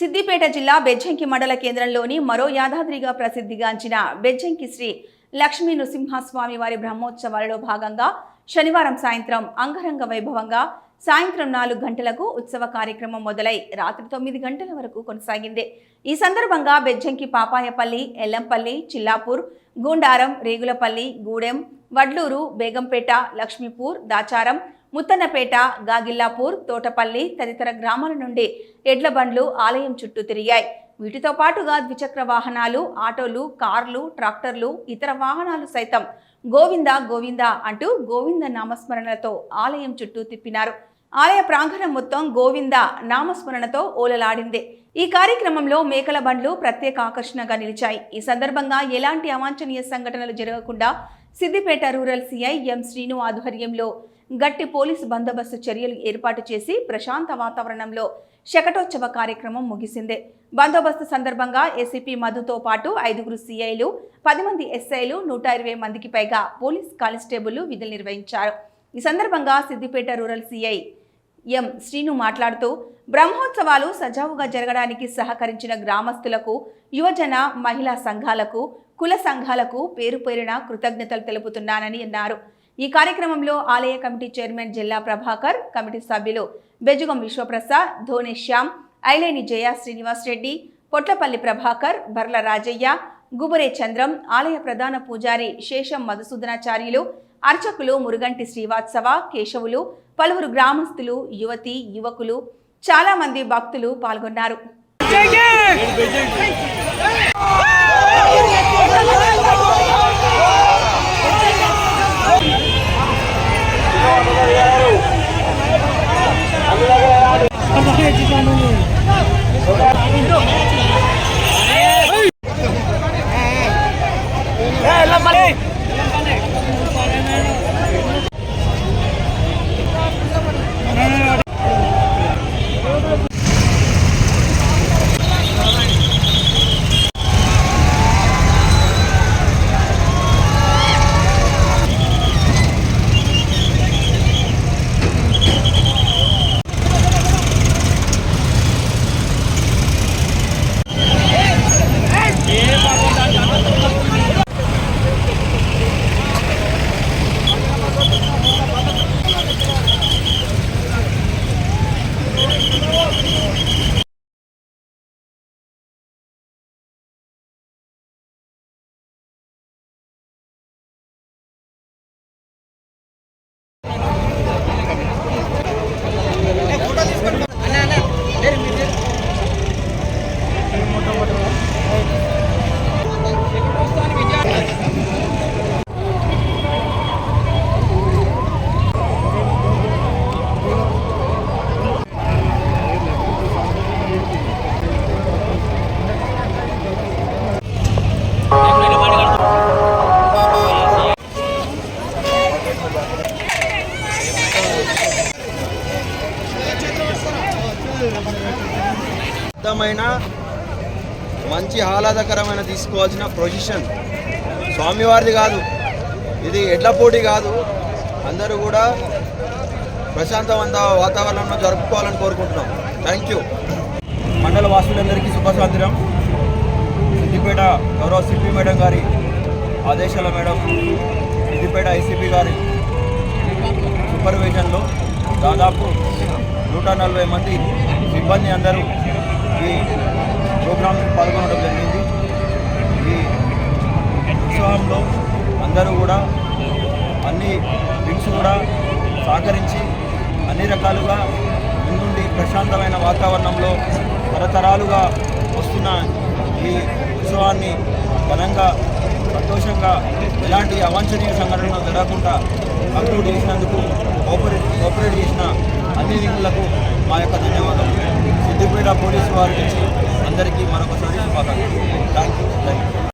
సిద్దిపేట జిల్లా బెజ్జంకి మండల కేంద్రంలోని మరో యాదాద్రిగా ప్రసిద్ధిగాంచిన బెజ్జంకి శ్రీ లక్ష్మీ నృసింహస్వామి వారి బ్రహ్మోత్సవాలలో భాగంగా శనివారం సాయంత్రం అంగరంగ వైభవంగా సాయంత్రం నాలుగు గంటలకు ఉత్సవ కార్యక్రమం మొదలై రాత్రి తొమ్మిది గంటల వరకు కొనసాగింది. ఈ సందర్భంగా బెజ్జంకి పాపాయపల్లి ఎల్లంపల్లి చిల్లాపూర్ గూండారం రేగులపల్లి గూడెం వడ్లూరు బేగంపేట లక్ష్మీపూర్ దాచారం ముత్తన్నపేట గాగిల్లాపూర్ తోటపల్లి తదితర గ్రామాల నుండి ఎడ్ల బండ్లు ఆలయం చుట్టూ తిరిగాయి. వీటితో పాటుగా ద్విచక్ర వాహనాలు ఆటోలు కార్లు ట్రాక్టర్లు ఇతర వాహనాలు సైతం గోవింద గోవింద అంటూ గోవింద నామస్మరణతో ఆలయం చుట్టూ తిప్పినారు. ఆలయ ప్రాంగణం మొత్తం గోవింద నామస్మరణతో ఓలలాడింది. ఈ కార్యక్రమంలో మేకల బండ్లు ప్రత్యేక ఆకర్షణగా నిలిచాయి. ఈ సందర్భంగా ఎలాంటి అవాంఛనీయ సంఘటనలు జరగకుండా Siddipet rural CI M Srinu ఆధ్వర్యంలో గట్టి పోలీసు బందోబస్తు చర్యలు ఏర్పాటు చేసి ప్రశాంత వాతావరణంలో శకటోత్సవ కార్యక్రమం ముగిసింది. బందోబస్తు సందర్భంగా ఏసీపీ మధుతో పాటు ఐదుగురు సీఐలు పది మంది ఎస్ఐలు నూట ఇరవై మందికి పైగా పోలీస్ కానిస్టేబుల్ విధులు నిర్వహించారు. ఈ సందర్భంగా Siddipet rural CI M Srinu మాట్లాడుతూ బ్రహ్మోత్సవాలు సజావుగా జరగడానికి సహకరించిన గ్రామస్తులకు యువజన మహిళా సంఘాలకు కుల సంఘాలకు పేరు పేరిన కృతజ్ఞతలు తెలుపుతున్నానని అన్నారు. ఈ కార్యక్రమంలో ఆలయ కమిటీ చైర్మన్ జిల్లా ప్రభాకర్ కమిటీ సభ్యులు బెజుగం విశ్వప్రసాద్ ధోని శ్యామ్ ఐలేని జయ శ్రీనివాస్ రెడ్డి పొట్లపల్లి ప్రభాకర్ బర్ల రాజయ్య గుబురే చంద్రం ఆలయ ప్రధాన పూజారి శేషం మధుసూదనాచార్యులు అర్చకులు మురుగంటి శ్రీవాత్సవ కేశవులు పలువురు గ్రామస్తులు యువతి యువకులు చాలా మంది భక్తులు పాల్గొన్నారు. అర్థమైన మంచి ఆహ్లాదకరమైన తీసుకోవాల్సిన పొజిషన్ స్వామివారిది కాదు. ఇది ఎడ్లపోటీ కాదు. అందరూ కూడా ప్రశాంతవంత వాతావరణంలో జరుపుకోవాలని కోరుకుంటున్నాం. థ్యాంక్ యూ మండల వాసులందరికీ శుభసాంతిరం సిద్దిపేట గౌరవ సిపి మేడం గారి ఆదేశాల మేడం సిద్దిపేట ఐసీపీ గారి సూపర్విజన్లో దాదాపు నూట నలభై మంది సిబ్బంది అందరూ సహకరించి అన్ని రకాలుగా ముందుండి ప్రశాంతమైన వాతావరణంలో తరతరాలుగా వస్తున్న ఈ ఉత్సవాన్ని ఘనంగా సంతోషంగా ఎలాంటి అవాంఛనీయ సంఘటనలు జరగకుండా కంక్లూడ్ చేసినందుకు కోఆపరేట్ కోఆపరేట్ చేసిన అన్ని వింగులకు మా యొక్క ధన్యవాదాలు సిద్దిపేట పోలీసు వారి నుంచి అందరికీ మరొకసారి శుభాకాంక్షలు. Thank you thank you